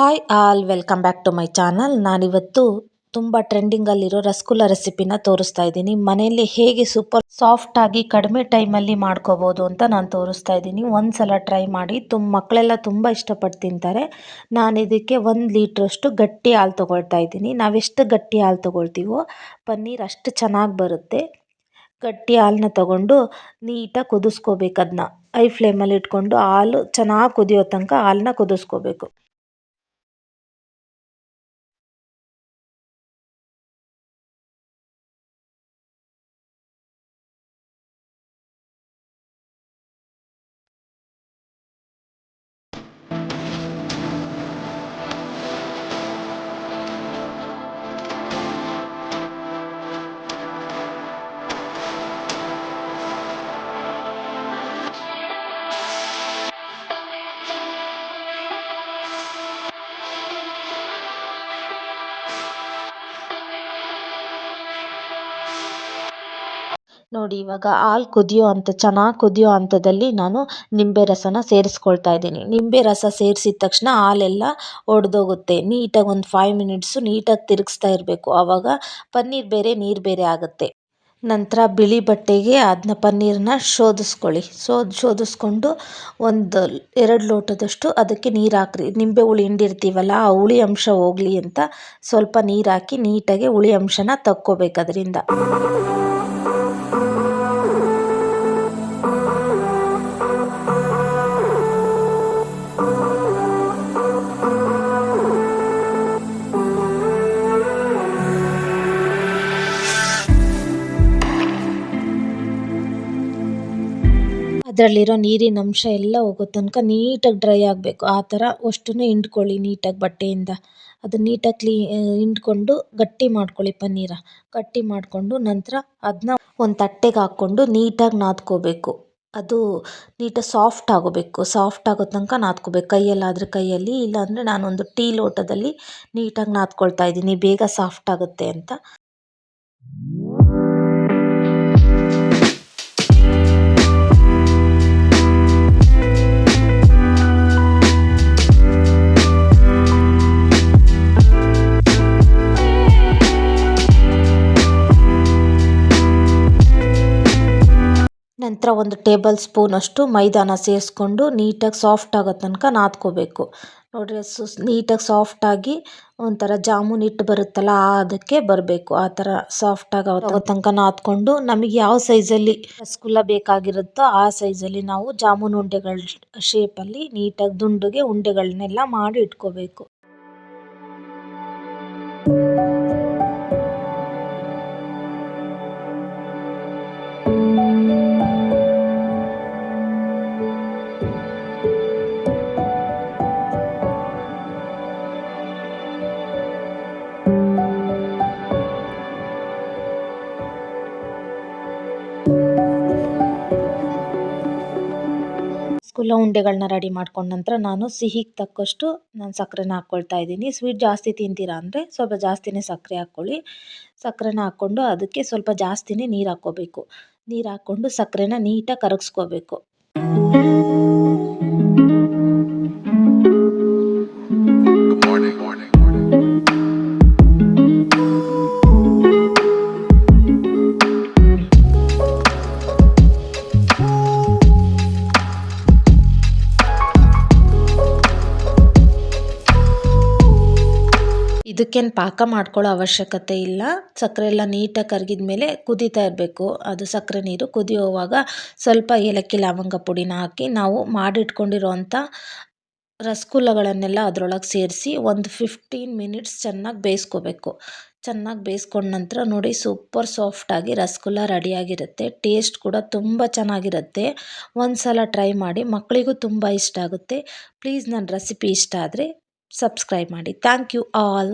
Hi all welcome back to my channel ನಾನಿವತ್ತು ತುಂಬ ಟ್ರೆಂಡಿಂಗಲ್ಲಿರೋ ರಸಗುಲ್ಲ ರೆಸಿಪಿನ ತೋರಿಸ್ತಾ ಇದ್ದೀನಿ. ಮನೆಯಲ್ಲಿ ಹೇಗೆ ಸೂಪರ್ ಸಾಫ್ಟಾಗಿ ಕಡಿಮೆ ಟೈಮಲ್ಲಿ ಮಾಡ್ಕೋಬೋದು ಅಂತ ನಾನು ತೋರಿಸ್ತಾ ಇದ್ದೀನಿ. ಒಂದು ಸಲ ಟ್ರೈ ಮಾಡಿ. ತುಂಬ ಮಕ್ಕಳೆಲ್ಲ ತುಂಬ ಇಷ್ಟಪಟ್ಟು ತಿಂತಾರೆ. ನಾನು ಇದಕ್ಕೆ ಒಂದು ಲೀಟ್ರಷ್ಟು ಗಟ್ಟಿ ಹಾಲು ತೊಗೊಳ್ತಾ ಇದ್ದೀನಿ. ನಾವೆಷ್ಟು ಗಟ್ಟಿ ಹಾಲು ತೊಗೊಳ್ತೀವೋ, ಪನ್ನೀರ್ ಅಷ್ಟು ಚೆನ್ನಾಗಿ ಬರುತ್ತೆ. ಗಟ್ಟಿ ಹಾಲನ್ನ ತಗೊಂಡು ನೀಟಾಗಿ ಕುದಿಸ್ಕೋಬೇಕು ಅದನ್ನ ಐ ಫ್ಲೇಮಲ್ಲಿ ಇಟ್ಕೊಂಡು ಹಾಲು ಚೆನ್ನಾಗಿ ಕುದಿಯೋ ತನಕ ಹಾಲನ್ನ ಕುದಿಸ್ಕೋಬೇಕು. ನೋಡಿ, ಇವಾಗ ಹಾಲು ಕುದಿಯೋ ಅಂತ ಚೆನ್ನಾಗಿ ಕುದಿಯೋ ಹಂತದಲ್ಲಿ ನಾನು ನಿಂಬೆ ರಸನ ಸೇರಿಸ್ಕೊಳ್ತಾ ಇದ್ದೀನಿ. ನಿಂಬೆ ರಸ ಸೇರಿಸಿದ ತಕ್ಷಣ ಹಾಲೆಲ್ಲ ಒಡೆದೋಗುತ್ತೆ. ನೀಟಾಗಿ ಒಂದು ಫೈವ್ ಮಿನಿಟ್ಸು ನೀಟಾಗಿ ತಿರುಗಿಸ್ತಾ ಇರಬೇಕು. ಆವಾಗ ಪನ್ನೀರ್ ಬೇರೆ, ನೀರು ಬೇರೆ ಆಗುತ್ತೆ. ನಂತರ ಬಿಳಿ ಬಟ್ಟೆಗೆ ಅದನ್ನ ಪನ್ನೀರನ್ನ ಶೋಧಿಸ್ಕೊಳ್ಳಿ. ಶೋ, ಶೋಧಿಸ್ಕೊಂಡು ಒಂದು ಎರಡು ಲೋಟದಷ್ಟು ಅದಕ್ಕೆ ನೀರು ಹಾಕ್ರಿ. ನಿಂಬೆ ಹುಳಿ ಹಿಂಡಿರ್ತೀವಲ್ಲ, ಆ ಹುಳಿ ಅಂಶ ಹೋಗಲಿ ಅಂತ ಸ್ವಲ್ಪ ನೀರು ಹಾಕಿ ನೀಟಾಗಿ ಹುಳಿ ಅಂಶನ ತಕ್ಕೋಬೇಕು ಅದರಿಂದ. ಅದರಲ್ಲಿರೋ ನೀರಿನ ಅಂಶ ಎಲ್ಲ ಹೋಗೋ ತನಕ ನೀಟಾಗಿ ಡ್ರೈ ಆಗಬೇಕು. ಆ ಥರ ಅಷ್ಟನ್ನು ಹಿಂಡ್ಕೊಳ್ಳಿ ನೀಟಾಗಿ ಬಟ್ಟೆಯಿಂದ. ಅದು ನೀಟಾಗಿ ಕ್ಲೀ ಹಿಂಡ್ಕೊಂಡು ಗಟ್ಟಿ ಮಾಡ್ಕೊಳ್ಳಿ ಪನ್ನೀರ. ಗಟ್ಟಿ ಮಾಡಿಕೊಂಡು ನಂತರ ಅದನ್ನ ಒಂದು ತಟ್ಟೆಗೆ ಹಾಕ್ಕೊಂಡು ನೀಟಾಗಿ ನಾದ್ಕೋಬೇಕು. ಅದು ನೀಟಾಗಿ ಸಾಫ್ಟ್ ಆಗೋಬೇಕು. ಸಾಫ್ಟ್ ಆಗೋ ತನಕ ನಾದ್ಕೋಬೇಕು. ಕೈಯಲ್ಲಾದರೆ ಕೈಯಲ್ಲಿ, ಇಲ್ಲಾಂದರೆ ನಾನೊಂದು ಟೀ ಲೋಟದಲ್ಲಿ ನೀಟಾಗಿ ನಾದ್ಕೊಳ್ತಾ ಇದ್ದೀನಿ. ಬೇಗ ಸಾಫ್ಟ್ ಆಗುತ್ತೆ ಅಂತ. ನಂತರ ಒಂದು ಟೇಬಲ್ ಸ್ಪೂನ್ ಅಷ್ಟು ಮೈದಾನ ಸೇರಿಸ್ಕೊಂಡು ನೀಟಾಗಿ ಸಾಫ್ಟ್ ಆಗೋ ತನಕ ನಾದ್ಕೋಬೇಕು. ನೋಡಿರಿ ಸು ನೀಟಾಗಿ ಸಾಫ್ಟಾಗಿ ಒಂಥರ ಜಾಮೂನ್ ಹಿಟ್ಟು ಬರುತ್ತಲ್ಲ ಅದಕ್ಕೆ ಬರಬೇಕು. ಆ ಥರ ಸಾಫ್ಟಾಗಿ ಆಗೋ ತನಕ ನಾದ್ಕೊಂಡು ನಮಗೆ ಯಾವ ಸೈಜಲ್ಲಿ ರಸಗುಲ್ಲ ಬೇಕಾಗಿರುತ್ತೋ ಆ ಸೈಜಲ್ಲಿ ನಾವು ಜಾಮೂನ್ ಉಂಡೆಗಳ ಶೇಪಲ್ಲಿ ನೀಟಾಗಿ ದುಂಡುಗೆ ಉಂಡೆಗಳನ್ನೆಲ್ಲ ಮಾಡಿ ಇಟ್ಕೋಬೇಕು. ರಸಗುಲ್ಲ ಉಂಡೆಗಳನ್ನ ರೆಡಿ ಮಾಡ್ಕೊಂಡ ನಂತರ ನಾನು ಸಿಹಿಗೆ ತಕ್ಕಷ್ಟು ನಾನು ಸಕ್ಕರೆನ ಹಾಕ್ಕೊಳ್ತಾ ಇದ್ದೀನಿ. ಸ್ವೀಟ್ ಜಾಸ್ತಿ ತಿಂತೀರಾ ಅಂದರೆ ಸ್ವಲ್ಪ ಜಾಸ್ತಿನೇ ಸಕ್ಕರೆ ಹಾಕ್ಕೊಳ್ಳಿ. ಸಕ್ಕರೆನ ಹಾಕ್ಕೊಂಡು ಅದಕ್ಕೆ ಸ್ವಲ್ಪ ಜಾಸ್ತಿನೇ ನೀರು ಹಾಕ್ಕೋಬೇಕು. ನೀರು ಹಾಕ್ಕೊಂಡು ಸಕ್ಕರೆನ ನೀಟಾಗಿ ಕರಗಿಸ್ಕೋಬೇಕು. ಇದಕ್ಕೇನು ಪಾಕ ಮಾಡ್ಕೊಳ್ಳೋ ಅವಶ್ಯಕತೆ ಇಲ್ಲ. ಸಕ್ಕರೆ ಎಲ್ಲ ನೀಟಾಗಿ ಕರಗಿದ ಮೇಲೆ ಕುದೀತಾ ಇರಬೇಕು. ಅದು ಸಕ್ಕರೆ ನೀರು ಕುದಿಯೋವಾಗ ಸ್ವಲ್ಪ ಏಲಕ್ಕಿ, ಲವಂಗ ಪುಡಿನ ಹಾಕಿ ನಾವು ಮಾಡಿಟ್ಕೊಂಡಿರೋವಂಥ ರಸಗುಲ್ಲಗಳನ್ನೆಲ್ಲ ಅದರೊಳಗೆ ಸೇರಿಸಿ ಒಂದು ಫಿಫ್ಟೀನ್ ಮಿನಿಟ್ಸ್ ಚೆನ್ನಾಗಿ ಬೇಯಿಸ್ಕೋಬೇಕು. ಚೆನ್ನಾಗಿ ಬೇಯಿಸ್ಕೊಂಡ ನಂತರ ನೋಡಿ ಸೂಪರ್ ಸಾಫ್ಟಾಗಿ ರಸಗುಲ್ಲ ರೆಡಿಯಾಗಿರುತ್ತೆ ಟೇಸ್ಟ್ ಕೂಡ ತುಂಬ ಚೆನ್ನಾಗಿರುತ್ತೆ. ಒಂದು ಸಲ ಟ್ರೈ ಮಾಡಿ ಮಕ್ಕಳಿಗೂ ತುಂಬ ಇಷ್ಟ ಆಗುತ್ತೆ. ಪ್ಲೀಸ್ ನನ್ನ ರೆಸಿಪಿ ಇಷ್ಟ ಆದರೆ ಸಬ್ಸ್ಕ್ರೈಬ್ ಮಾಡಿ. Thank you all